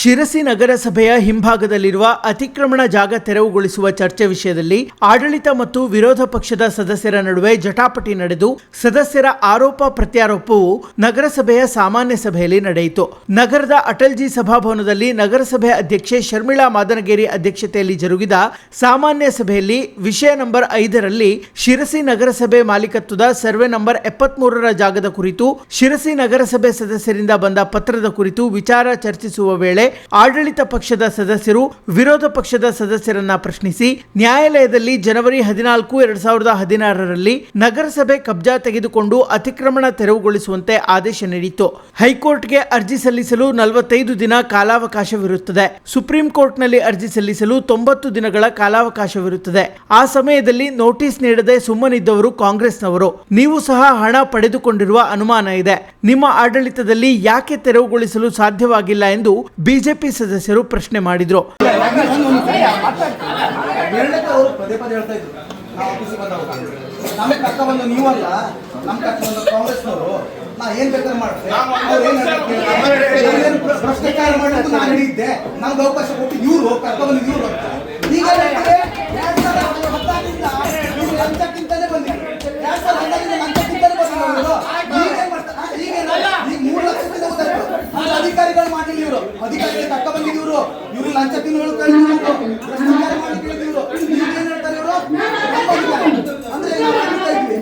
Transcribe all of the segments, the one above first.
ಶಿರಸಿ ನಗರಸಭೆಯ ಹಿಂಭಾಗದಲ್ಲಿರುವ ಅತಿಕ್ರಮಣ ಜಾಗ ತೆರವುಗೊಳಿಸುವ ಚರ್ಚೆ ವಿಷಯದಲ್ಲಿ ಆಡಳಿತ ಮತ್ತು ವಿರೋಧ ಪಕ್ಷದ ಸದಸ್ಯರ ನಡುವೆ ಜಟಾಪಟಿ ನಡೆದು ಸದಸ್ಯರ ಆರೋಪ ಪ್ರತ್ಯಾರೋಪವು ನಗರಸಭೆಯ ಸಾಮಾನ್ಯ ಸಭೆಯಲ್ಲಿ ನಡೆಯಿತು. ನಗರದ ಅಟಲ್ಜಿ ಸಭಾಭವನದಲ್ಲಿ ನಗರಸಭೆ ಅಧ್ಯಕ್ಷೆ ಶರ್ಮಿಳಾ ಮಾದನಗೇರಿ ಅಧ್ಯಕ್ಷತೆಯಲ್ಲಿ ಜರುಗಿದ ಸಾಮಾನ್ಯ ಸಭೆಯಲ್ಲಿ ವಿಷಯ ನಂಬರ್ ಐದರಲ್ಲಿ ಶಿರಸಿ ನಗರಸಭೆ ಮಾಲೀಕತ್ವದ ಸರ್ವೆ ನಂಬರ್ ಎಪ್ಪತ್ಮೂರರ ಜಾಗದ ಕುರಿತು ಶಿರಸಿ ನಗರಸಭೆ ಸದಸ್ಯರಿಂದ ಬಂದ ಪತ್ರದ ಕುರಿತು ವಿಚಾರ ಚರ್ಚಿಸುವ ವೇಳೆ ಆಡಳಿತ ಪಕ್ಷದ ಸದಸ್ಯರು ವಿರೋಧ ಪಕ್ಷದ ಸದಸ್ಯರನ್ನ ಪ್ರಶ್ನಿಸಿ, ನ್ಯಾಯಾಲಯದಲ್ಲಿ ಜನವರಿ ಹದಿನಾಲ್ಕು, ಎರಡ್ ಸಾವಿರದ ಹದಿನಾರರಲ್ಲಿ ನಗರಸಭೆ ಕಬ್ಜಾ ತೆಗೆದುಕೊಂಡು ಅತಿಕ್ರಮಣ ತೆರವುಗೊಳಿಸುವಂತೆ ಆದೇಶ ನೀಡಿತ್ತು. ಹೈಕೋರ್ಟ್ಗೆ ಅರ್ಜಿ ಸಲ್ಲಿಸಲು ನಲವತ್ತೈದು ದಿನ ಕಾಲಾವಕಾಶವಿರುತ್ತದೆ. ಸುಪ್ರೀಂ ಕೋರ್ಟ್ನಲ್ಲಿ ಅರ್ಜಿ ಸಲ್ಲಿಸಲು ತೊಂಬತ್ತು ದಿನಗಳ ಕಾಲಾವಕಾಶವಿರುತ್ತದೆ. ಆ ಸಮಯದಲ್ಲಿ ನೋಟಿಸ್ ನೀಡದೆ ಸುಮ್ಮನಿದ್ದವರು ಕಾಂಗ್ರೆಸ್ನವರು. ನೀವು ಸಹ ಹಣ ಪಡೆದುಕೊಂಡಿರುವ ಅನುಮಾನ ಇದೆ. ನಿಮ್ಮ ಆಡಳಿತದಲ್ಲಿ ಯಾಕೆ ತೆರವುಗೊಳಿಸಲು ಸಾಧ್ಯವಾಗಿಲ್ಲ ಎಂದು ಬಿಜೆಪಿ ಸದಸ್ಯರು ಪ್ರಶ್ನೆ ಮಾಡಿದ್ರು. ಅಧಿಕಾರಿಗಳು ಮಾಡಿಲ್ಲ ಇವರು. ಅಧಿಕಾರಿಗಳು ತಕ್ಕ ಬಂದಿದ್ದು ಇವರು. ಲಂಚ ಇವ್ರು. ಭ್ರಷ್ಟಾಚಾರ ಮಾಡಿ ಈಗ ಏನ್ ಹೇಳ್ತಾರೆ ಇವರು? ಅಂದ್ರೆ ಯಾಕವ್ವ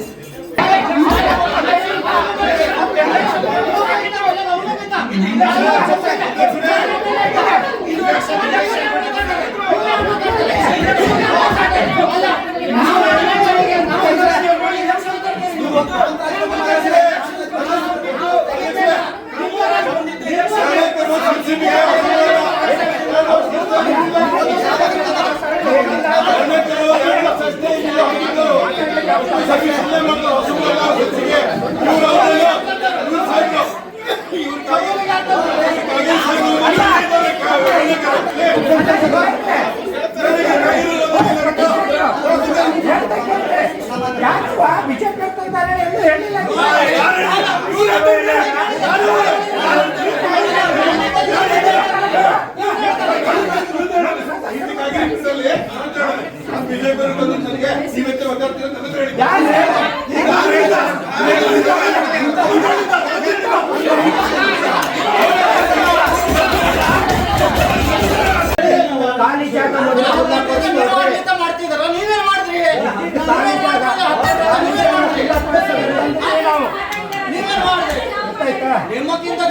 নির্মল চিন্তা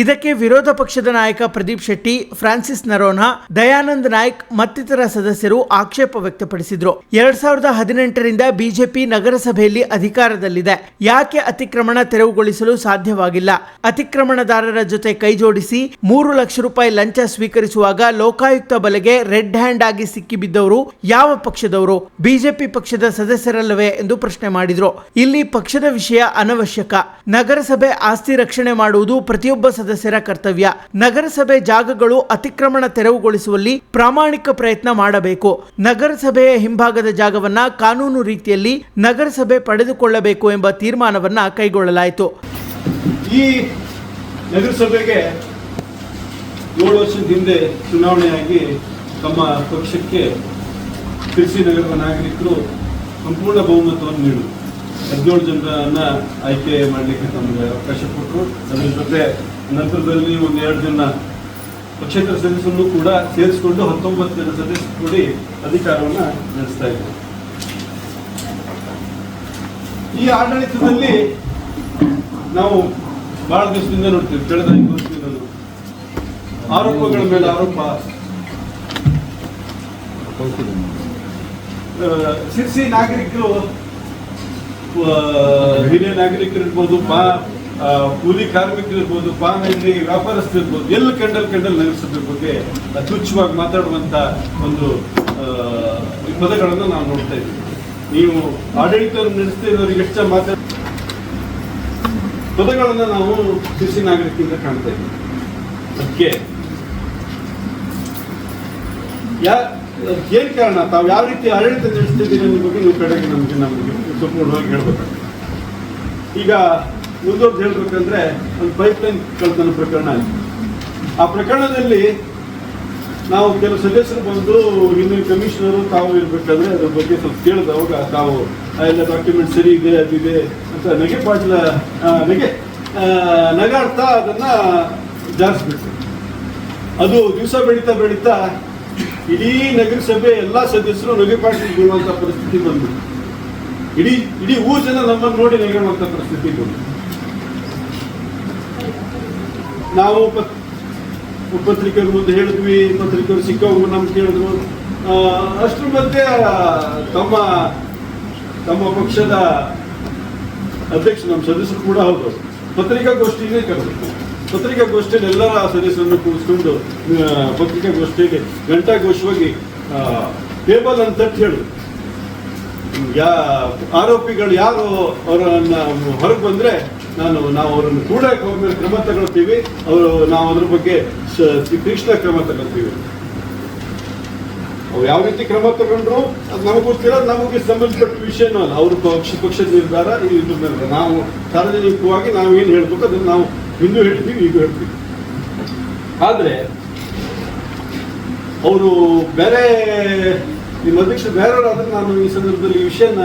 ಇದಕ್ಕೆ ವಿರೋಧ ಪಕ್ಷದ ನಾಯಕ ಪ್ರದೀಪ್ ಶೆಟ್ಟಿ, ಫ್ರಾನ್ಸಿಸ್ ನರೋನಾ, ದಯಾನಂದ್ ನಾಯ್ಕ್ ಮತ್ತಿತರ ಸದಸ್ಯರು ಆಕ್ಷೇಪ ವ್ಯಕ್ತಪಡಿಸಿದ್ರು. ಎರಡ್ ಸಾವಿರದ ಹದಿನೆಂಟರಿಂದ ಬಿಜೆಪಿ ನಗರಸಭೆಯಲ್ಲಿ ಅಧಿಕಾರದಲ್ಲಿದೆ. ಯಾಕೆ ಅತಿಕ್ರಮಣ ತೆರವುಗೊಳಿಸಲು ಸಾಧ್ಯವಾಗಿಲ್ಲ? ಅತಿಕ್ರಮಣದಾರರ ಜೊತೆ ಕೈಜೋಡಿಸಿ ಮೂರು ಲಕ್ಷ ರೂಪಾಯಿ ಲಂಚ ಸ್ವೀಕರಿಸುವಾಗ ಲೋಕಾಯುಕ್ತ ಬಲೆಗೆ ರೆಡ್ ಹ್ಯಾಂಡ್ ಆಗಿ ಸಿಕ್ಕಿಬಿದ್ದವರು ಯಾವ ಪಕ್ಷದವರು? ಬಿಜೆಪಿ ಪಕ್ಷದ ಸದಸ್ಯರಲ್ಲವೇ ಎಂದು ಪ್ರಶ್ನೆ ಮಾಡಿದ್ರು. ಇಲ್ಲಿ ಪಕ್ಷದ ವಿಷಯ ಅನವಶ್ಯಕ. ನಗರಸಭೆ ಆಸ್ತಿ ರಕ್ಷಣೆ ಮಾಡುವುದು ಪ್ರತಿಯೊಬ್ಬ ಸದಸ್ಯರ ಕರ್ತವ್ಯ. ನಗರಸಭೆ ಜಾಗಗಳು ಅತಿಕ್ರಮಣ ತೆರವುಗೊಳಿಸುವಲ್ಲಿ ಪ್ರಾಮಾಣಿಕ ಪ್ರಯತ್ನ ಮಾಡಬೇಕು. ನಗರಸಭೆಯ ಹಿಂಭಾಗದ ಜಾಗವನ್ನ ಕಾನೂನು ರೀತಿಯಲ್ಲಿ ನಗರಸಭೆ ಪಡೆದುಕೊಳ್ಳಬೇಕು ಎಂಬ ತೀರ್ಮಾನವನ್ನ ಕೈಗೊಳ್ಳಲಾಯಿತು. ಈ ನಗರಸಭೆಗೆ ಏಳು ವರ್ಷದ ಹಿಂದೆ ಚುನಾವಣೆಯಾಗಿ ತಮ್ಮ ಪಕ್ಷಕ್ಕೆ ಕೃಷಿ ನಗರದ ನಾಗರಿಕರು ಸಂಪೂರ್ಣ ಬಹುಮತವನ್ನು ನೀಡಿದರು. ಹದಿನೇಳು ಜನರನ್ನ ಆಯ್ಕೆ ಮಾಡಲಿಕ್ಕೆ ನಮಗೆ ಅವಕಾಶ ಕೊಟ್ಟರು ಅದರ ಜೊತೆ ನಂತರದಲ್ಲಿ ಒಂದು ಎರಡು ಜನ ಪಕ್ಷೇತರ ಸದಸ್ಯರನ್ನು ಕೂಡ ಸೇರಿಸಿಕೊಂಡು ಹತ್ತೊಂಬತ್ತು ಜನ ಸದಸ್ಯರು ಕೂಡಿ ಅಧಿಕಾರವನ್ನು ನಡೆಸ್ತಾ ಇದ್ದಾರೆ ಈ ಆಡಳಿತದಲ್ಲಿ ನಾವು ಬಹಳ ದಿವಸದಿಂದ ನೋಡ್ತೀವಿ ಕಳೆದ ಐದು ವರ್ಷದಿಂದ ಆರೋಪಗಳ ಮೇಲೆ ಆರೋಪ. ಸಿರ್ಸಿ ನಾಗರಿಕರು ಹಿರಿಯ ನಾಗರಿಕರಿರ್ಬೋದು, ಪಾ ಕೂಲಿ ಕಾರ್ಮಿಕರಿರ್ಬೋದು ಪಾನ್ ಇಲ್ಲಿ ವ್ಯಾಪಾರಸ್ಥರಿರ್ಬೋದು, ಎಲ್ಲ ಕೆಂಡಲ್ ಕಂಡಲ್ ನಗರಸಭೆ ಬಗ್ಗೆ ತುಚ್ಛವಾಗಿ ಮಾತಾಡುವಂತ ಒಂದು ಪದಗಳನ್ನು ನಾವು ನೋಡ್ತಾ ಇದ್ದೀವಿ. ನೀವು ಆಡಳಿತವನ್ನು ನಡೆಸ್ತಾ ಇರೋರಿಗೆ ಎಷ್ಟ ಮಾತಾಡ ಪದಗಳನ್ನು ನಾವು ಕೃಷಿ ನಾಗರಿಕರಿಂದ ಕಾಣ್ತಾ ಇದ್ದೀವಿ. ಅದಕ್ಕೆ ಯಾ ಏನ್ ಕಾರಣ? ತಾವು ಯಾವ ರೀತಿ ಆಡಳಿತ ನಡೆಸ್ತಿದ್ದೀರಿ ಅನ್ನೋ ಬಗ್ಗೆ ನೀವು ಕಡೆಗೆ ನಮಗೆ ನಮಗೆ ಸಂಪೂರ್ಣವಾಗಿ ಹೇಳ್ಬೇಕಾಗ್ತದೆ ಈಗ ಮುಂದುವರೆದು ಹೇಳ್ಬೇಕಂದ್ರೆ ಒಂದು ಪೈಪ್ ಲೈನ್ ಕಳ್ತನ ಪ್ರಕರಣ ಆಯ್ತು ಆ ಪ್ರಕರಣದಲ್ಲಿ ನಾವು ಕೆಲವು ಸದಸ್ಯರು ಬಂದು ಹಿಂದಿನ ಕಮಿಷನರು ತಾವು ಇರ್ಬೇಕಾದ್ರೆ ಅದ್ರ ಬಗ್ಗೆ ಸ್ವಲ್ಪ ಕೇಳಿದವಾಗ ತಾವು ಎಲ್ಲ ಡಾಕ್ಯುಮೆಂಟ್ ಸರಿ ಇದೆ ಅದಿದೆ ಅಂತ ನಗೆ ಪಾಟ್ಲ ನಗೆ ನಗಾಡ್ತಾ ಅದನ್ನ ಜಾರಿಸ್ಬಿಟ್ರು. ಅದು ದಿವಸ ಬೆಳೀತಾ ಬೆಳೀತಾ ಇಡೀ ನಗರಸಭೆ ಎಲ್ಲ ಸದಸ್ಯರು ನಗೆ ಪಾಟ್ಲಿಗೆ ಬೀಳುವಂತ ಪರಿಸ್ಥಿತಿ ಬಂದು ಇಡೀ ಇಡೀ ಊರು ಜನ ನಮ್ಮನ್ನು ನೋಡಿ ನಗಿರುವಂತ ಪರಿಸ್ಥಿತಿ ಬಂದು ನಾವು ಪತ್- ಪತ್ರಿಕೆಗಳ ಮುಂದೆ ಹೇಳಿದ್ವಿ ಪತ್ರಿಕೆಯವರು ಸಿಕ್ಕವರು ನಮ್ಗೆ ಕೇಳಿದ್ರು. ಅಷ್ಟ್ರ ಮಧ್ಯೆ ತಮ್ಮ ತಮ್ಮ ಪಕ್ಷದ ಅಧ್ಯಕ್ಷ ನಮ್ಮ ಸದಸ್ಯರು ಕೂಡ ಹೌದು. ಪತ್ರಿಕಾಗೋಷ್ಠಿನೇ ಕರೆದ್ರು. ಪತ್ರಿಕಾಗೋಷ್ಠಿಯಲ್ಲಿ ಎಲ್ಲರ ಸದಸ್ಯರನ್ನು ಕೂರಿಸ್ಕೊಂಡು ಆ, ಪತ್ರಿಕಾಗೋಷ್ಠಿಗೆ ಗಂಟಾಘೋಷವಾಗಿ ಟೇಬಲ್ ಅಂತ ಹೇಳಿದ್ರು ಯಾ ಆರೋಪಿಗಳು ಯಾರು ಅವರನ್ನ ಹೊರಗೆ ಬಂದ್ರೆ ನಾನು, ನಾವು ಅವರನ್ನು ಕೂಡ ಕ್ರಮ ತಗೊಳ್ತೀವಿ. ಅವರು, ನಾವು ಅದ್ರ ಬಗ್ಗೆ ತೀಕ್ಷ್ಣ ಕ್ರಮ ತಗೊಳ್ತೀವಿ. ಅವ್ರು ಯಾವ ರೀತಿ ಕ್ರಮ ತಗೊಂಡ್ರು, ಅದು ನಮಗೆ ಗೊತ್ತಿಲ್ಲ, ನಮಗೆ ಸಂಬಂಧಪಟ್ಟ ವಿಷಯನೂ ಅಲ್ಲ. ಅವ್ರ ಪಕ್ಷ, ಪಕ್ಷದ ನಿರ್ಧಾರ ಇದು ನಿರ್ಧಾರ ನಾವು ಸಾರ್ವಜನಿಕವಾಗಿ ನಾವು ಏನು ಹೇಳ್ಬೇಕು, ಅದನ್ನು ನಾವು ಹಿಂದೂ ಹೇಳ್ತೀವಿ ಈಗ ಹೇಳ್ತೀವಿ. ಆದರೆ, ಅವರು ಬೇರೆ ನಿಮ್ಮ ಬೇರೆ ಬೇರೆಯವರಾದ್ರೆ ನಾನು ಈ ಸಂದರ್ಭದಲ್ಲಿ ಈ ವಿಷಯನ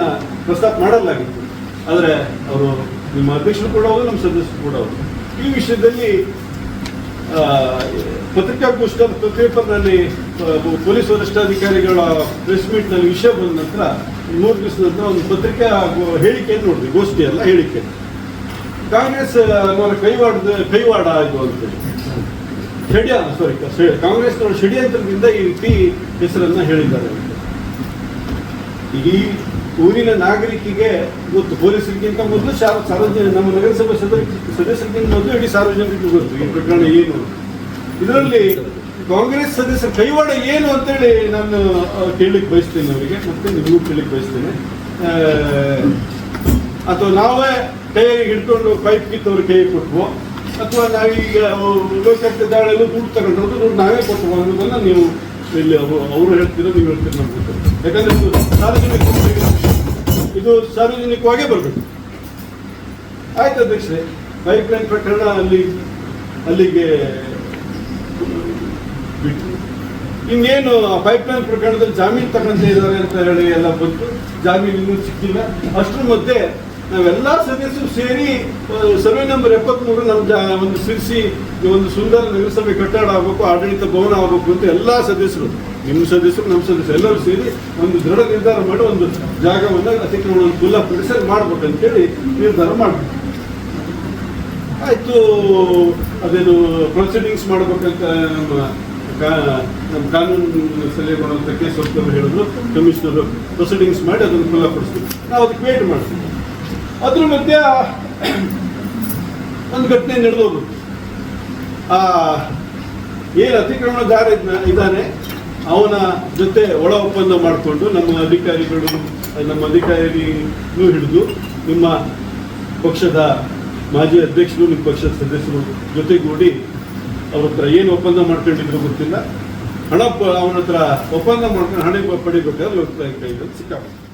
ಪ್ರಸ್ತಾಪ ಮಾಡಲಾಗಿತ್ತು. ಆದರೆ ಅವರು ನಿಮ್ಮ ಅಧ್ಯಕ್ಷರು ಕೂಡ ಹೌದು ನಮ್ಮ ಸದಸ್ಯರು ಕೂಡ ಹೌದು. ಈ ವಿಷಯದಲ್ಲಿ ಪತ್ರಿಕಾಗೋಷ್ಠಿ ಪೇಪರ್ನಲ್ಲಿ ಪೊಲೀಸ್ ವರಿಷ್ಠಾಧಿಕಾರಿಗಳ ಪ್ರೆಸ್ ಮೀಟ್ನಲ್ಲಿ ವಿಷಯ ಬಂದ ನಂತರ ಮೂರು ದಿವಸ ನಂತರ ಒಂದು ಪತ್ರಿಕಾ ಹೇಳಿಕೆ ಹೇಳಿಕೆಯನ್ನು ನೋಡಿದ್ವಿ ಗೋಷ್ಠಿ ಅಲ್ಲ ಹೇಳಿಕೆ. ಕಾಂಗ್ರೆಸ್ ಅವರ ಕೈವಾಡದ ಕೈವಾಡ ಇದು ಅಂತೇಳಿ. ಷಡ್ಯ ಸಾರಿ ಕಾಂಗ್ರೆಸ್ನವರು ಷಡ್ಯಂತ್ರದಿಂದ ಈ ರೀತಿ ಹೆಸರನ್ನ ಹೇಳಿದ್ದಾರೆ. ಇಡೀ ಊರಿನ ನಾಗರಿಕಿಗೆ ಗೊತ್ತು ಪೊಲೀಸರಿಗಿಂತ ಮೊದಲು ಸಾರ್ವಜನಿಕ ನಮ್ಮ ನಗರಸಭೆ ಸದಸ್ಯ ಸದಸ್ಯರಿಗಿಂತ ಮೊದಲು ಇಡೀ ಸಾರ್ವಜನಿಕರಿಗೆ ಗೊತ್ತು ಈ ಪ್ರಕರಣ ಏನು ಇದರಲ್ಲಿ ಕಾಂಗ್ರೆಸ್ ಸದಸ್ಯರ ಕೈವಾಡ ಏನು ಅಂತೇಳಿ ನಾನು ಕೇಳಲಿಕ್ಕೆ ಬಯಸ್ತೇನೆ ಅವರಿಗೆ, ಮತ್ತೆ ನಿಮಗೂ ಕೇಳಲಿಕ್ಕೆ ಬಯಸ್ತೇನೆ. ಅಥವಾ ನಾವೇ ಕೈಯಾಗಿ ಹಿಡ್ಕೊಂಡು ಪೈಪ್ ಕಿತ್ತವ್ರ ಕೈ ಕೊಟ್ವೋ? ಅಥವಾ ನಾವೀಗ ಲೋಕಾಯುಕ್ತ ದಾಳಿಯಲ್ಲೂ ದುಡ್ಡು ತಗೊಂಡು ನಾವೇ ಕೊಟ್ಟು ಅನ್ನೋದನ್ನ ನೀವು ಇಲ್ಲಿ ಅವರು ಹೇಳ್ತೀರೋ ನೀವು ಹೇಳ್ತೀರೋ ನಮ್ಗೆ. ಯಾಕಂದ್ರೆ ಇದು ಸಾರ್ವಜನಿಕ ಇದು ಸಾರ್ವಜನಿಕವಾಗೇ ಬರಬೇಕು. ಆಯ್ತು ಪೈಪ್ ಲೈನ್ ಪ್ರಕರಣ ಅಲ್ಲಿ, ಅಲ್ಲಿಗೆ ಬಿಟ್ಟು. ಇನ್ನೇನು ಪೈಪ್ ಲೈನ್ ಪ್ರಕರಣದಲ್ಲಿ ಜಾಮೀನು ತಗೊಂತ ಇದ್ದಾರೆ ಅಂತ ಹೇಳಿ ಎಲ್ಲ ಬಂತು ಜಾಮೀನು ಇನ್ನೂ ಸಿಕ್ಕಿಲ್ಲ. ಅಷ್ಟರ ಮಧ್ಯೆ ನಾವೆಲ್ಲ ಸದಸ್ಯರು ಸೇರಿ ಸರ್ವೆ ನಂಬರ್ ಎಪ್ಪತ್ಮೂರು ನಮ್ಮ ಜಾ ಒಂದು ಸಿರಿಸಿ, ಒಂದು ಸುಂದರ ನಗರಸಭೆ ಕಟ್ಟಡ ಆಗಬೇಕು, ಆಡಳಿತ ಭವನ ಆಗಬೇಕು ಅಂತ ಎಲ್ಲ ಸದಸ್ಯರು ನಿಮ್ಮ ಸದಸ್ಯರು ನಮ್ಮ ಸದಸ್ಯರು ಎಲ್ಲರೂ ಸೇರಿ ಒಂದು ದೃಢ ನಿರ್ಧಾರ ಮಾಡಿ ಒಂದು ಜಾಗವನ್ನು ಅತಿಕ್ರಮಣ ಖುಲ್ಲಾಪಡಿಸಿ ಅದು ಮಾಡ್ಬೇಕಂತೇಳಿ ನಿರ್ಧಾರ ಮಾಡಬೇಕು. ಆಯಿತು, ಅದೇನು ಪ್ರೊಸೀಡಿಂಗ್ಸ್ ಮಾಡ್ಬೇಕಂತ ನಮ್ಮ ನಮ್ಮ ಕಾನೂನು ಸಲಹೆ ಮಾಡುವಂಥ ಕೇಸ್ ವಕೀಲರು ಹೇಳಿದ್ರು ಕಮಿಷನರು ಪ್ರೊಸೀಡಿಂಗ್ಸ್ ಮಾಡಿ ಅದನ್ನು ಖುಲ್ಲಾಪಡಿಸ್ತೀವಿ. ನಾವು ಅದಕ್ಕೆ ವೇಟ್ ಮಾಡ್ತೀವಿ. ಅದ್ರ ಮಧ್ಯೆ ಒಂದು ಘಟನೆ ನಡೆದೋದು. ಆ, ಏನು ಅತಿಕ್ರಮಣದಾರ ಇದ್ದಾನೆ? ಅವನ ಜೊತೆ ಒಳ ಒಪ್ಪಂದ ಮಾಡಿಕೊಂಡು ನಮ್ಮ ಅಧಿಕಾರಿಗಳು ನಮ್ಮ ಅಧಿಕಾರಿಗಳು ಹಿಡಿದು ನಿಮ್ಮ ಪಕ್ಷದ ಮಾಜಿ ಅಧ್ಯಕ್ಷರು, ನಿಮ್ಮ ಪಕ್ಷದ ಸದಸ್ಯರು ಜೊತೆಗೂಡಿ ಅವ್ರ ಹತ್ರ ಏನು ಒಪ್ಪಂದ ಮಾಡ್ಕೊಂಡಿದ್ರು ಗೊತ್ತಿಲ್ಲ. ಹಣ ಅವನ ಹತ್ರ ಒಪ್ಪಂದ ಮಾಡ್ಕೊಂಡು ಹಣ ಪಡಿಬೇಕಾದ್ರೆ ಸಿಕ್ಕಾಪಟ್ಟೆ.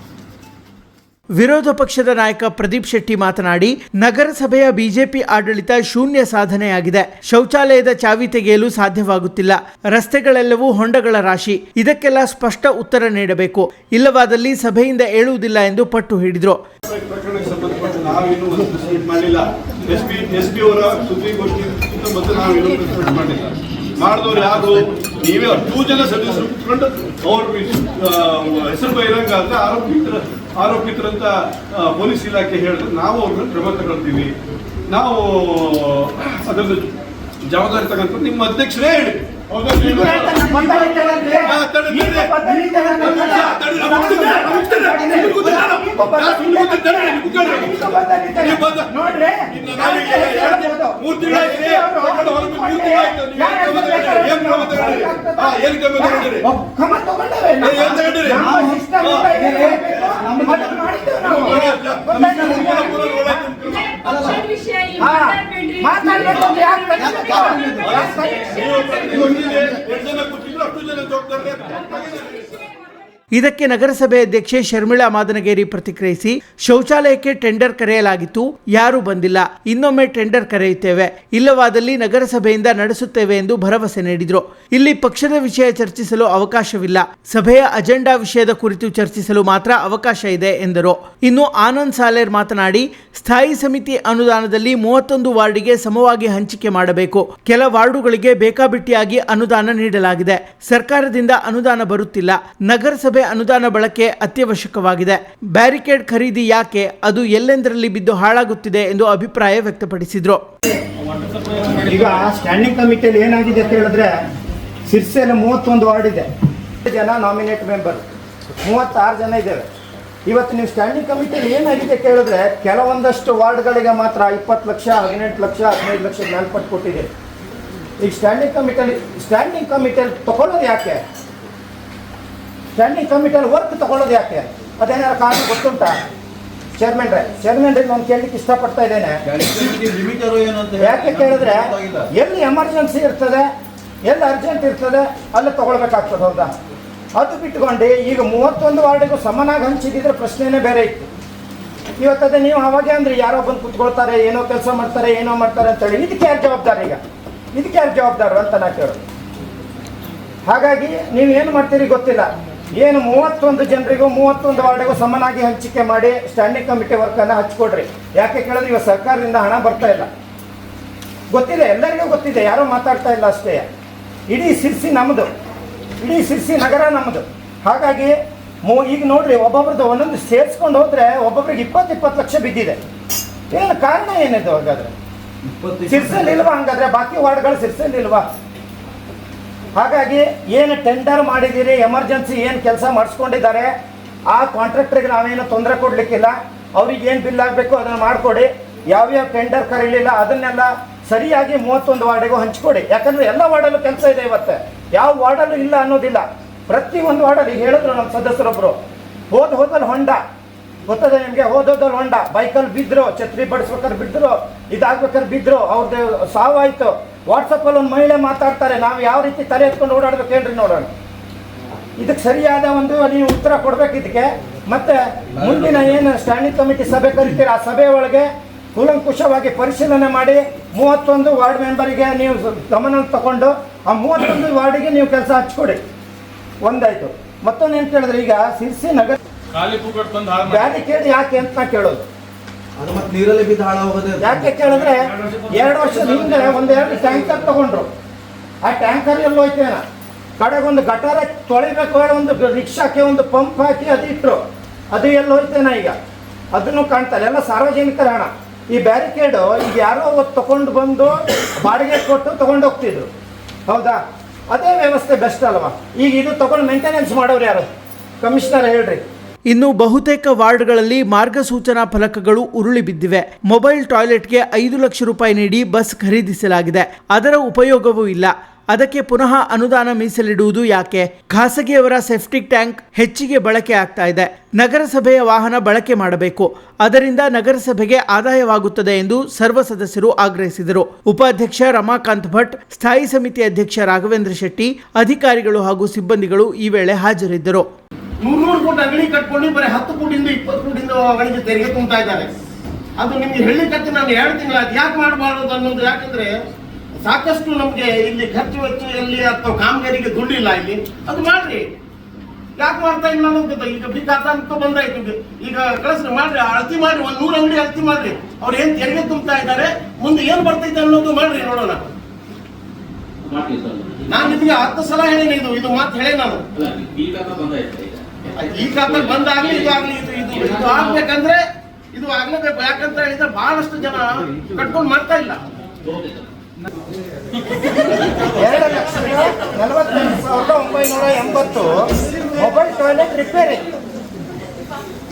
ವಿರೋಧ ಪಕ್ಷದ ನಾಯಕ ಪ್ರದೀಪ್ ಶೆಟ್ಟಿ ಮಾತನಾಡಿ, ನಗರಸಭೆಯ ಬಿಜೆಪಿ ಆಡಳಿತ ಶೂನ್ಯ ಸಾಧನೆಯಾಗಿದೆ. ಶೌಚಾಲಯದ ಚಾವಿ ತೆಗೆಯಲು ಸಾಧ್ಯವಾಗುತ್ತಿಲ್ಲ. ರಸ್ತೆಗಳೆಲ್ಲವೂ ಹೊಂಡಗಳ ರಾಶಿ. ಇದಕ್ಕೆಲ್ಲ ಸ್ಪಷ್ಟ ಉತ್ತರ ನೀಡಬೇಕು. ಇಲ್ಲವಾದಲ್ಲಿ ಸಭೆಯಿಂದ ಏಳುವುದಿಲ್ಲ ಎಂದು ಪಟ್ಟು ಹಿಡಿದ್ರು. ಹೆಸರು ಬಹಿರಂಗ ಅಂತ ಆರೋಪಿತರಂತ ಆ, ಪೊಲೀಸ್ ಇಲಾಖೆ ಹೇಳಿದ್ರೆ ನಾವು ಅವ್ರನ್ನ ಕ್ರಮ ತಗೊಳ್ತೀವಿ. ನಾವು ಅದನ್ನು ಜವಾಬ್ದಾರಿ ತಗೊಂಡ್ರೆ ನಿಮ್ಮ ಅಧ್ಯಕ್ಷರೇ ಹೇಳಿ. ಏನ್ ಕ್ರಮ ನಮ್ಮ कुठली ಇದಕ್ಕೆ ನಗರಸಭೆ ಅಧ್ಯಕ್ಷೆ ಶರ್ಮಿಳಾ ಮಾದನಗೇರಿ ಪ್ರತಿಕ್ರಿಯಿಸಿ, ಶೌಚಾಲಯಕ್ಕೆ ಟೆಂಡರ್ ಕರೆಯಲಾಗಿತ್ತು, ಯಾರೂ ಬಂದಿಲ್ಲ. ಇನ್ನೊಮ್ಮೆ ಟೆಂಡರ್ ಕರೆಯುತ್ತೇವೆ. ಇಲ್ಲವಾದಲ್ಲಿ ನಗರಸಭೆಯಿಂದ ನಡೆಸುತ್ತೇವೆ ಎಂದು ಭರವಸೆ ನೀಡಿದರು. ಇಲ್ಲಿ ಪಕ್ಷದ ವಿಷಯ ಚರ್ಚಿಸಲು ಅವಕಾಶವಿಲ್ಲ. ಸಭೆಯ ಅಜೆಂಡಾ ವಿಷಯದ ಕುರಿತು ಚರ್ಚಿಸಲು ಮಾತ್ರ ಅವಕಾಶ ಇದೆ ಎಂದರು. ಇನ್ನು ಆನಂದ್ ಸಾಲೇರ್ ಮಾತನಾಡಿ, ಸ್ಥಾಯಿ ಸಮಿತಿ ಅನುದಾನದಲ್ಲಿ ಮೂವತ್ತೊಂದು ವಾರ್ಡಿಗೆ ಸಮವಾಗಿ ಹಂಚಿಕೆ ಮಾಡಬೇಕು. ಕೆಲ ವಾರ್ಡುಗಳಿಗೆ ಬೇಕಾಬಿಟ್ಟಿಯಾಗಿ ಅನುದಾನ ನೀಡಲಾಗಿದೆ. ಸರ್ಕಾರದಿಂದ ಅನುದಾನ ಬರುತ್ತಿಲ್ಲ. ನಗರಸಭೆ ಅನುದಾನ ಬಳಕೆ ಅತ್ಯವಶ್ಯಕವಾಗಿದೆ. ಬ್ಯಾರಿಕೇಡ್ ಖರೀದಿ ಯಾಕೆ? ಅದು ಎಲ್ಲೆಂದರಲ್ಲಿ ಬಿದ್ದು ಹಾಳಾಗುತ್ತಿದೆ ಎಂದು ಅಭಿಪ್ರಾಯ ವ್ಯಕ್ತಪಡಿಸಿದರು. ಈಗ ಸ್ಟ್ಯಾಂಡಿಂಗ್ ಕಮಿಟಿಯಲ್ಲಿ ಏನಾಗಿದೆ ಅಂತ ಹೇಳಿದ್ರೆ ಸಿರ್ಸೆಯಲ್ಲಿ ಮೂವತ್ತೊಂದು ವಾರ್ಡ್ ಇದೆ. ಜನ ನಾಮಿನೇಟ್ ಮೆಂಬರ್ ಮೂವತ್ತಾರು ಜನ ಇದ್ದೇವೆ. ಇವತ್ತು ನೀವು ಸ್ಟ್ಯಾಂಡಿಂಗ್ ಕಮಿಟಿಯಲ್ಲಿ ಏನಾಗಿದೆ ಕೇಳಿದ್ರೆ ಕೆಲವೊಂದಷ್ಟು ವಾರ್ಡ್ಗಳಿಗೆ ಮಾತ್ರ ಇಪ್ಪತ್ತು ಲಕ್ಷ, ಹದಿನೆಂಟು ಲಕ್ಷ, ಹದಿನೈದು ಲಕ್ಷ ಮೇಲ್ಪಟ್ಟು ಕೊಟ್ಟಿದೆ. ಈಗ ಸ್ಟ್ಯಾಂಡಿಂಗ್ ಕಮಿಟಿಯಲ್ಲಿ ಸ್ಟ್ಯಾಂಡಿಂಗ್ ಕಮಿಟಿಯಲ್ಲಿ ತಗೊಳ್ಳೋದು ಯಾಕೆ? ಸ್ಟ್ಯಾಂಡಿಂಗ್ ಕಮಿಟಿಯಲ್ಲಿ ವರ್ಕ್ ತಗೊಳ್ಳೋದು ಯಾಕೆ? ಅದೇನಾದ್ರು ಕಾರಣ ಗೊತ್ತುಂಟಾ? ಚೇರ್ಮನ್ ರೇ ನಾನು ಕೇಳಲಿಕ್ಕೆ ಇಷ್ಟಪಡ್ತಾ ಇದ್ದೇನೆ. ಲಿಮಿಟ್ ಏನು ಅಂತ ಯಾಕೆ ಕೇಳಿದ್ರೆ ಎಲ್ಲಿ ಎಮರ್ಜೆನ್ಸಿ ಇರ್ತದೆ ಎಲ್ಲಿ ಅರ್ಜೆಂಟ್ ಇರ್ತದೆ ಅಲ್ಲಿ ತಗೊಳ್ಬೇಕಾಗ್ತದೆ ಹೌದಾ? ಅದು ಬಿಟ್ಕೊಂಡು ಈಗ ಮೂವತ್ತೊಂದು ವಾರ್ಡಿಗೂ ಸಮನಾಗಿ ಹಂಚಿದ್ರೆ ಪ್ರಶ್ನೆನೇ ಬೇರೆ ಇತ್ತು. ಇವತ್ತದೆ ನೀವು ಅವಾಗೆ ಅಂದ್ರೆ ಯಾರೋ ಬಂದು ಕುತ್ಕೊಳ್ತಾರೆ ಏನೋ ಕೆಲಸ ಮಾಡ್ತಾರೆ ಏನೋ ಮಾಡ್ತಾರೆ ಅಂತೇಳಿ ಇದಕ್ಕೆ ಯಾರು ಜವಾಬ್ದಾರಿ ಈಗ? ಇದಕ್ಕೆ ಯಾರು ಜವಾಬ್ದಾರು ಅಂತ ನಾ ಕೇಳೋದು. ಹಾಗಾಗಿ ನೀವು ಏನು ಮಾಡ್ತೀರಿ ಗೊತ್ತಿಲ್ಲ. ಏನು ಮೂವತ್ತೊಂದು ಜನರಿಗೂ ಮೂವತ್ತೊಂದು ವಾರ್ಡಿಗೂ ಸಮನಾಗಿ ಹಂಚಿಕೆ ಮಾಡಿ ಸ್ಟ್ಯಾಂಡಿಂಗ್ ಕಮಿಟಿ ವರ್ಕನ್ನು ಹಚ್ಕೊಡ್ರಿ. ಯಾಕೆ ಕೇಳಿದ್ರೆ ಇವಾಗ ಸರ್ಕಾರದಿಂದ ಹಣ ಬರ್ತಾ ಇಲ್ಲ. ಗೊತ್ತಿದೆ ಎಲ್ಲರಿಗೂ ಗೊತ್ತಿದೆ ಯಾರೂ ಮಾತಾಡ್ತಾ ಇಲ್ಲ ಅಷ್ಟೇ. ಇಡೀ ಸಿರ್ಸಿ ನಮ್ಮದು ಇಡೀ ಸಿರ್ಸಿ ನಗರ ನಮ್ಮದು ಹಾಗಾಗಿ ಮೂ ಈಗ ನೋಡ್ರಿ ಒಬ್ಬೊಬ್ರದ್ದು ಒಂದೊಂದು ಸೇರಿಸ್ಕೊಂಡು ಹೋದ್ರೆ ಒಬ್ಬೊಬ್ರಿಗೆ ಇಪ್ಪತ್ತು ಇಪ್ಪತ್ತು ಲಕ್ಷ ಬಿದ್ದಿದೆ. ಏನು ಕಾರಣ ಏನಿದೆ ಹಾಗಾದ್ರೆ? ಸಿರ್ಸಲ್ಲಿ ಇಲ್ವಾ ಹಂಗಾದ್ರೆ? ಬಾಕಿ ವಾರ್ಡ್ಗಳು ಸಿರ್ಸಲ್ಲಿ ಇಲ್ವಾ? ಹಾಗಾಗಿ ಏನು ಟೆಂಡರ್ ಮಾಡಿದ್ದೀರಿ ಎಮರ್ಜೆನ್ಸಿ ಏನು ಕೆಲಸ ಮಾಡಿಸ್ಕೊಂಡಿದ್ದಾರೆ, ಆ ಕಾಂಟ್ರಾಕ್ಟ್ರಿಗೆ ನಾವೇನು ತೊಂದರೆ ಕೊಡಲಿಕ್ಕಿಲ್ಲ, ಅವ್ರಿಗೆ ಏನು ಬಿಲ್ ಆಗಬೇಕು ಅದನ್ನು ಮಾಡಿಕೊಡಿ, ಯಾವ್ಯಾವ ಟೆಂಡರ್ ಕರೀಲಿಲ್ಲ ಅದನ್ನೆಲ್ಲ ಸರಿಯಾಗಿ ಮೂವತ್ತೊಂದು ವಾರ್ಡಿಗೂ ಹಂಚ್ಕೊಡಿ. ಯಾಕಂದರೆ ಎಲ್ಲ ವಾರ್ಡಲ್ಲೂ ಕೆಲಸ ಇದೆ ಇವತ್ತು. ಯಾವ ವಾರ್ಡಲ್ಲೂ ಇಲ್ಲ ಅನ್ನೋದಿಲ್ಲ. ಪ್ರತಿ ಒಂದು ವಾರ್ಡಲ್ಲಿ ಹೇಳಿದ್ರು ನಮ್ಮ ಸದಸ್ಯರೊಬ್ಬರು ಹೋದ ಹೋದಲ್ಲಿ ಹೊಂಡ. ಗೊತ್ತದೆ ನಿಮಗೆ? ಹೋದೋದಲ್ಲಿ ಹೊಂಡ. ಬೈಕಲ್ಲಿ ಬಿದ್ರು, ಛತ್ರಿ ಬಡಿಸ್ಬೇಕಾದ್ರೆ ಬಿದ್ರು, ಇದಾಗ್ಬೇಕಾದ್ರೆ ಬಿದ್ರು ಅವ್ರದ್ದು ಸಾವಾಯಿತು ವಾಟ್ಸಪ್ಪಲ್ಲಿ ಒಂದು ಮಹಿಳೆ ಮಾತಾಡ್ತಾರೆ, ನಾವು ಯಾವ ರೀತಿ ತಲೆ ಎತ್ಕೊಂಡು ಓಡಾಡ್ಬೇಕು ಹೇಳ್ರಿ ನೋಡೋಣ. ಇದಕ್ಕೆ ಸರಿಯಾದ ಒಂದು, ನೀವು ಉತ್ತರ ಕೊಡ್ಬೇಕು ಇದಕ್ಕೆ. ಮತ್ತೆ ಮುಂದಿನ ಏನು ಸ್ಟ್ಯಾಂಡಿಂಗ್ ಕಮಿಟಿ ಸಭೆ ಕರಿತೀರ? ಆ ಸಭೆ ಒಳಗೆ ಕೂಲಂಕುಷವಾಗಿ ಪರಿಶೀಲನೆ ಮಾಡಿ, ಮೂವತ್ತೊಂದು ವಾರ್ಡ್ ಮೆಂಬರಿಗೆ ನೀವು ಗಮನ ತಗೊಂಡು, ಆ ಮೂವತ್ತೊಂದು ವಾರ್ಡಿಗೆ ನೀವು ಕೆಲಸ ಹಚ್ಕೊಡಿ. ಒಂದಾಯ್ತು. ಮತ್ತೊಂದು ಏನು ಕೇಳಿದ್ರೆ ಈಗ ಸಿರ್ಸಿ ನಗರ ಖಾಲಿ ಪುಕ್ಕಟ್ ತಂದು ಹಾಳು ಬ್ಯಾರಿಕೇಡ್ ಯಾಕೆ ಅಂತ ನಾ ಕೇಳೋದು. ಅದು ಮತ್ತೆ ನೀರಲ್ಲಿ ಬಿದ್ದು ಹಾಳಾಗೋದೇ ಯಾಕೆ ಕೇಳಿದ್ರೆ ಎರಡು ವರ್ಷದ ಹಿಂದೆ ಒಂದೆರಡು ಎರಡು ಟ್ಯಾಂಕರ್ ತಗೊಂಡ್ರು. ಆ ಟ್ಯಾಂಕರ್ ಎಲ್ಲ ಹೋಯ್ತೇನ ಕಡೆಗೊಂದು ಗಟಾರ ತೊಳಿಬೇಕು ಹೇಳಿ ಒಂದು ರಿಕ್ಷಾಕ್ಕೆ ಒಂದು ಪಂಪ್ ಹಾಕಿ ಅದು ಇಟ್ಟರು ಅದು ಎಲ್ಲ ಹೋಯ್ತೇನ ಈಗ? ಅದನ್ನು ಕಾಣ್ತಾರೆ. ಎಲ್ಲ ಸಾರ್ವಜನಿಕರ ಹಣ. ಈ ಬ್ಯಾರಿಕೇಡು ಈಗ ಯಾರೋ ಅವತ್ತು ತಗೊಂಡು ಬಂದು ಬಾಡಿಗೆ ಕೊಟ್ಟು ತಗೊಂಡು ಹೋಗ್ತಿದ್ರು. ಹೌದಾ? ಅದೇ ವ್ಯವಸ್ಥೆ ಬೆಸ್ಟ್ ಅಲ್ವಾ? ಈಗ ಇದು ತಗೊಂಡು ಮೇಂಟೆನೆನ್ಸ್ ಮಾಡೋರು ಯಾರು? ಕಮಿಷನರ್ ಹೇಳ್ರಿ. ಇನ್ನು ಬಹುತೇಕ ವಾರ್ಡ್ಗಳಲ್ಲಿ ಮಾರ್ಗಸೂಚನಾ ಫಲಕಗಳು ಉರುಳಿ ಬಿದ್ದಿವೆ. ಮೊಬೈಲ್ ಟಾಯ್ಲೆಟ್ಗೆ ಐದು ಲಕ್ಷ ರೂಪಾಯಿ ನೀಡಿ ಬಸ್ ಖರೀದಿಸಲಾಗಿದೆ. ಅದರ ಉಪಯೋಗವೂ ಇಲ್ಲ. ಅದಕ್ಕೆ ಪುನಃ ಅನುದಾನ ಮೀಸಲಿಡುವುದು ಯಾಕೆ? ಖಾಸಗಿಯವರ ಸೆಫ್ಟಿಕ್ ಟ್ಯಾಂಕ್ ಹೆಚ್ಚಿಗೆ ಬಳಕೆ ಆಗ್ತಾ ಇದೆ. ನಗರಸಭೆಯ ವಾಹನ ಬಳಕೆ ಮಾಡಬೇಕು. ಅದರಿಂದ ನಗರಸಭೆಗೆ ಆದಾಯವಾಗುತ್ತದೆ ಎಂದು ಸರ್ವ ಸದಸ್ಯರು ಆಗ್ರಹಿಸಿದರು. ಉಪಾಧ್ಯಕ್ಷ ರಮಾಕಾಂತ್ ಭಟ್, ಸ್ಥಾಯಿ ಸಮಿತಿ ಅಧ್ಯಕ್ಷ ರಾಘವೇಂದ್ರ ಶೆಟ್ಟಿ, ಅಧಿಕಾರಿಗಳು ಹಾಗೂ ಸಿಬ್ಬಂದಿಗಳು ಈ ವೇಳೆ ಹಾಜರಿದ್ದರು. ಅದು ನಿಮ್ಗೆ ಹೇಳಿ ನಾನು ಎರಡು ತಿಂಗಳು ಅದು ಯಾಕೆ ಮಾಡಬಾರದು ಅನ್ನೋದು ಯಾಕಂದ್ರೆ ಸಾಕಷ್ಟು ನಮ್ಗೆ ಇಲ್ಲಿ ಖರ್ಚು ವೆಚ್ಚ ಎಲ್ಲಿ ಅಥವಾ ಕಾಮಗಾರಿಗೆ ದುಡ್ಡಿಲ್ಲ ಇಲ್ಲಿ ಅದು ಮಾಡ್ರಿ. ಯಾಕೆ ಮಾಡ್ತಾ ಇಲ್ಲ ಅನ್ನೋದು ಗೊತ್ತಾ? ಈಗ ಬಿಗ್ ಖಾತಾ ಅಂತ ಬಂದಾಯ್ತು ಈಗ. ಕಳಿಸ್ರಿ ಮಾಡ್ರಿ. ಅಳತಿ ಮಾಡ್ರಿ ಒಂದ್ ನೂರು ಅಂಗಡಿ ಅಳತಿ ಮಾಡ್ರಿ. ಅವ್ರು ಏನ್ ತೆರಿಗೆ ತುಂಬ್ತಾ ಇದ್ದಾರೆ ಮುಂದೆ ಏನ್ ಬರ್ತೈತೆ ಅನ್ನೋದು ಮಾಡ್ರಿ ನೋಡೋಣ. ನಾನು ನಿಮಗೆ ಹತ್ತು ಸಲ ಹೇಳಿನಿ ಇದು ಇದು ಮಾತು ಹೇಳಿ ನಾನು. ಈ ಕಾತ ಬಂದಾಗ್ಲಿ ಇದಾಗ್ಲಿ ಇದು ಇದು ಇದು ಆಗ್ಬೇಕಂದ್ರೆ ಇದು ಆಗ್ಲೇಬೇಕು ಯಾಕಂತ ಹೇಳಿದ್ರೆ ಬಹಳಷ್ಟು ಜನ ಕಟ್ಕೊಂಡು ಮಾಡ್ತಾ ಇಲ್ಲ. ಎರಡು ಲಕ್ಷದ ನಲವತ್ತೈದು ಸಾವಿರದ ಒಂಬೈನೂರ ಎಂಬತ್ತು ಮೊಬೈಲ್ ಟಾಯ್ಲೆಟ್ ರಿಪೇರಿ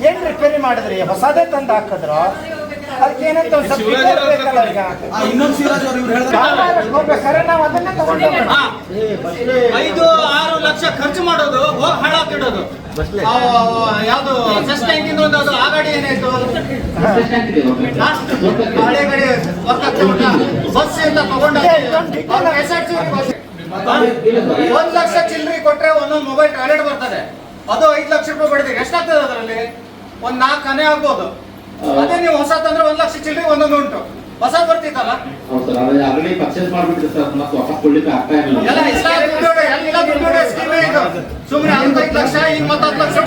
ಏನು ರಿಪೇರಿ ಮಾಡಿದ್ರಿ? ಹೊಸದೇ ತಂದು ಹಾಕಿದ್ರ? ಅದಕ್ಕೆ ಏನಂತ ಒಂದ್ ಸ್ವಲ್ಪ ಬೇಕಲ್ಲ ಈಗ. ಆ, ಇನ್ನೊಂದು ಶಿವರಾಜ್ ಅವ್ರು ಇವ್ರು ಹೇಳಿದ್ರೆ ಕಾಮಗಾರಿಗೆ ಹೋಗ್ಬೇಕಾದ್ರೆ ನಾವು ಅದನ್ನೇ ತಗೊಂಡು ಹಾ. ಐದು ಆರು ಲಕ್ಷ ಖರ್ಚು ಮಾಡೋದು ಹೋಗಿ ಹಾಳಾಕಿಡೋದು ಯಾವ್ದು ಟ್ಯಾಂಕ್ ಟ್ಯಾಂಕಿಂದ ಒಂದು ಅದು ಆ ಗಾಡಿ ಏನಾಯ್ತು? ಲಾಸ್ಟ್ ಹಳೆ ಗಾಡಿ ಬಸ್ ಇಂದ ತಗೊಂಡು ಒಂದ್ ಲಕ್ಷ ಚಿಲ್ರಿ ಕೊಟ್ರೆ ಒಂದೊಂದು ಮೊಬೈಲ್ ಟಾಯ್ಲೆಟ್ ಬರ್ತದೆ. ಅದು ಐದು ಲಕ್ಷ ರೂಪಾಯಿ ಬಡಿದ್ರೆ ಎಷ್ಟಾಗ್ತದೆ ಅದರಲ್ಲಿ? ಒಂದ್ ನಾಲ್ಕು ಕನೆ ಆಗ್ಬೋದು. ಅದೇ ನೀವು ಹೊಸ ತಂದ್ರೆ ಒಂದ್ ಲಕ್ಷ ಚಿಲ್ಲರಿ ಒಂದೊಂದು ಉಂಟು. ಹೊಸ ಬರ್ತಿತ್ತಲ್ಲ? ಹೌದು ಸರ್ ಅದೇ ಆಲ್ರೆಡಿ ಪರ್ಚೇಸ್ ಮಾಡ್ಬಿಟ್ಟಿದೆ ಸರ್ ಮತ್ತೆ ವಾಪಸ್ ಕೊಡ್ಲಿಕ್ಕೆ ಆಗ್ತಾ ಎಲ್ಲ ಇರಲಿಲ್ಲ ಎಲ್ಲ ದುಡ್ಡು ಎಲ್ಲ ದುಡ್ಡು ಸ್ಕೀಮೇ ಇದು. ಸುಮ್ಮನೆ ಹತ್ತೈದು ಲಕ್ಷ ಈಗ ಮತ್ತೆ ಹತ್ತು ಲಕ್ಷ.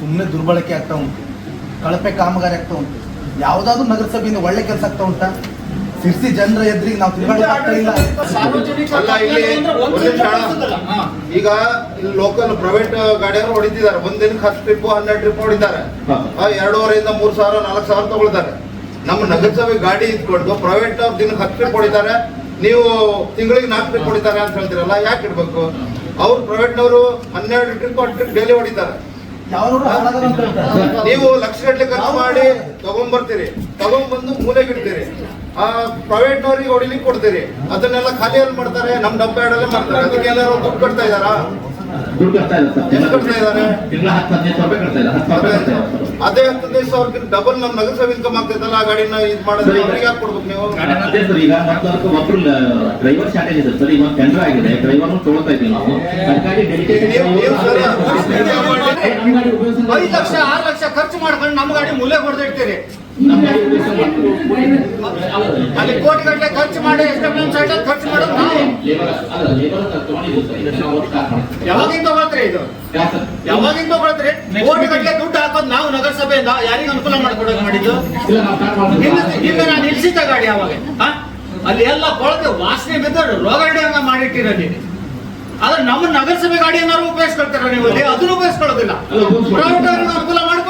ಸುಮ್ಮನೆ ದುರ್ಬಳಕೆ ಆಗ್ತಾ ಉಂಟು. ಕಳಪೆ ಕಾಮಗಾರಿ ಆಗ್ತಾ ಉಂಟು. ಯಾವ್ದಾದ್ರು ನಗರಸಭೆಯಿಂದ ಒಳ್ಳೆ ಕೆಲಸ ಆಗ್ತಾ ಉಂಟಾ? ಸಿರ್ಸಿ ಜನರ ಎದುರಿಗೆ ನಾವು. ಈಗ ಇಲ್ಲಿ ಲೋಕಲ್ ಪ್ರೈವೇಟ್ ಗಾಡಿಯವರು ಹೊಡಿತಿದ್ದಾರೆ. ಒಂದ್ ದಿನಕ್ಕೆ ಹತ್ತು ಟ್ರಿಪ್ ಹನ್ನೆರಡು ಟ್ರಿಪ್ ಹೊಡಿತಾರೆ. ಎರಡೂವರೆಯಿಂದ ಮೂರ್ ಸಾವಿರ ನಾಲ್ಕು ಸಾವಿರ ತಗೊಳ್ತಾರೆ. ನಮ್ಮ ನಗರಸಭೆ ಗಾಡಿ ಇದ್ಕೊಂಡು ಪ್ರೈವೇಟ್ ಅವ್ರು ದಿನಕ್ಕೆ ಹತ್ತು ಟ್ರಿಪ್ ಹೊಡಿತಾರೆ. ನೀವು ತಿಂಗಳಿಗೆ ನಾಲ್ಕು ಟ್ರಿಪ್ ಹೊಡಿತಾರೆ ಅಂತ ಹೇಳ್ತೀರಲ್ಲ ಯಾಕೆ ಇಡ್ಬೇಕು? ಅವ್ರು ಪ್ರೈವೇಟ್ನವರು ಹನ್ನೆರಡು ಟ್ರಿಪ್ ಹತ್ತು ಟ್ರಿಪ್ ಡೈಲಿ ಹೊಡಿತಾರೆ. ನೀವು ಲಕ್ಷ ಗಟ್ಟಲೆ ಖರ್ಚು ಮಾಡಿ ತಗೊಂಡ್ಬರ್ತೀರಿ ತಗೊಂಡ್ಬಂದು ಮೂಲೆಗೆ ಇಡ್ತೀರಿ. ಆ ಪ್ರೈವೇಟ್ನವ್ರಿಗೆ ಹೊಡಿಲಿಕ್ಕೆ ಕೊಡ್ತೀರಿ. ಅದನ್ನೆಲ್ಲ ಖಾಲಿಯಲ್ಲಿ ಮಾಡ್ತಾರೆ ನಮ್ ಡಬ್ಬಾಡಲ್ಲೇ ಮಾಡ್ತಾರೆ. ಅದಕ್ಕೆ ಎಲ್ಲರೂ ದುಡ್ಡು ಕಟ್ತಾ ಇದಾರಾ ದುಡ್ಡು ಕಟ್ತಾ ಇದ್ದಾರೆ. ಹದಿನೈದು ಅದೇ ಹತ್ತೈದು ಸಾವಿರಕ್ಕೆ ಡಬಲ್ ನಮ್ ನಗರಸಭೆ ಇನ್ಕಮ್ ಆಗ್ತೈತಲ್ಲ ಆ ಗಾಡಿನ ಇದು ಮಾಡಿದ್ರೆ ಅವ್ರಿಗೆ ಯಾಕೆ ಕೊಡ್ಬೇಕು ನೀವು? ಅದೇ ಸರ್ ಈಗ ಮತ್ತೆ ಒಬ್ರು ಡ್ರೈವರ್ ಶಾರ್ಟೇಜ್ ಇದೆ ಸರ್. ಈಗ ಒಂದು ಟೆಂಡರ್ ಆಗಿದೆ. ಡ್ರೈವರ್ ತೊಗೊಳ್ತಾ ಇದ್ದೀವಿ ನಾವು. ಅದಕ್ಕಾಗಿ ಡೆಡಿಕೇಟೆಡ್ ನಮ್ಮ ಐದು ಲಕ್ಷ ಆರು ಲಕ್ಷ ಮಾಡ್ಕೊಂಡು ನಮ್ಮ ಗಾಡಿ ಮೂಲೆ ಹೊಡೆದಿಡ್ತೀರಿ ನಮ್ಮ ಗಾಡಿ ಉಪಯೋಗಿಸೋದು- ಅಲ್ಲಿ ಕೋಟಿ ಗಟ್ಟಲೆ ಖರ್ಚು ಮಾಡಿ ಎಸ್ಟೇಟ್ಮೆಂಟ್ ಸೈಡ್ ಖರ್ಚು ಮಾಡೋದು ನಾವು. ಅಲ್ಲ ಯಾವಾಗಿಂದ ತಗೊಳ್ತೀರಿ ಇದು? ಯಾವಾಗಿಂದ ತಗೊಳ್ತೀರಿ ಕೋಟಿ ಗಟ್ಟಲೆ ದುಡ್ಡು ಹಾಕೋದು ನಾವು ನಗರಸಭೆಯಿಂದ. ಯಾರಿಗೆ ಅನುಕೂಲ ಮಾಡ್ಕೊಡೋದು ಮಾಡಿದ್ದು? ಹಿಂದೆ ನಾನು ನಿಲ್ಸಿದ್ದ ಗಾಡಿ ಅವಾಗ ಹಾ? ಅಲ್ಲಿ ಎಲ್ಲ ಕೊಳಗೆ ವಾಸನೆ ಬಿದ್ದು ರೋಗರಡಿ ಹಂಗ ನೀವು ಆದ್ರೆ ನಮ್ಮ ನಗರಸಭೆ ಗಾಡಿ ಏನಾದ್ರು ಉಪಯೋಗಿಸ್ಕೊಳ್ತಾರ ನೀವು ಅಲ್ಲಿ? ಅದನ್ನು ಉಪಯೋಗಿಸ್ಕೊಳ್ಳೋದಿಲ್ಲ. ಅಲ್ಲ, ಉಪಯೋಗಿಸ್ಕೊಳ್ಳಿ. ಅನುಕೂಲ ಮಾಡಿಕೊಟ್ಟಿರಿ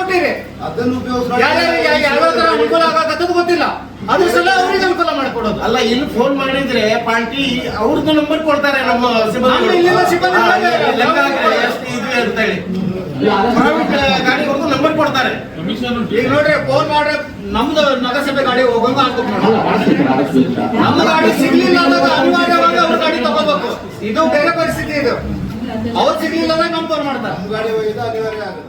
ಅದನ್ನು ಉಪಯೋಗ ಯಾವ- ಯಾವ ತರ ಅನುಕೂಲ ಆಗತ್ತದು ಗೊತ್ತಿಲ್ಲ. ಅದ್ರ ಸಲ ಅವ್ರಿಗೆ ಅನುಕೂಲ ಮಾಡ್ಕೊಡೋದು. ಅಲ್ಲ ಇಲ್ಲಿ ಫೋನ್ ಮಾಡಿದ್ರೆ ಪಾಂಟಿ ಅವ್ರದ್ದು ನಂಬರ್ ಕೊಡ್ತಾರೆ ನಮ್ಮ ಸಿಬ್ಬಂದಿ ಇದು ಅಂತ ಹೇಳಿ ಇಲ್ಲ, ಗಾಡಿ ಪ್ರೈವೇಟ್ ಗಾಡಿವರೆಗೂ ನಂಬರ್ ಕೊಡ್ತಾರೆ. ಈಗ ನೋಡ್ರಿ ಫೋನ್ ಮಾಡ್ರೆ ನಮ್ದು ನಗರಸಭೆ ಗಾಡಿ ಹೋಗಂಗ start ನಮ್ಮ ಗಾಡಿ ಸಿಗ್ಲಿಲ್ಲ ಅಂದಾಗ ಅನಿವಾರ್ಯವಾಗಿ ಅವ್ರ ಗಾಡಿ ತಗೋಬೇಕು. ಇದು ಬೇರೆ ಪರಿಸ್ಥಿತಿ ಇದು. ಅವ್ರು ಸಿಗ್ಲಿಲ್ಲ ಅಂದಾಗ ಫೋನ್ ಮಾಡ್ತಾರೆ. ಗಾಡಿ ಹೋಗಿದ್ದು ಅನಿವಾರ್ಯ ಆಗುತ್ತೆ.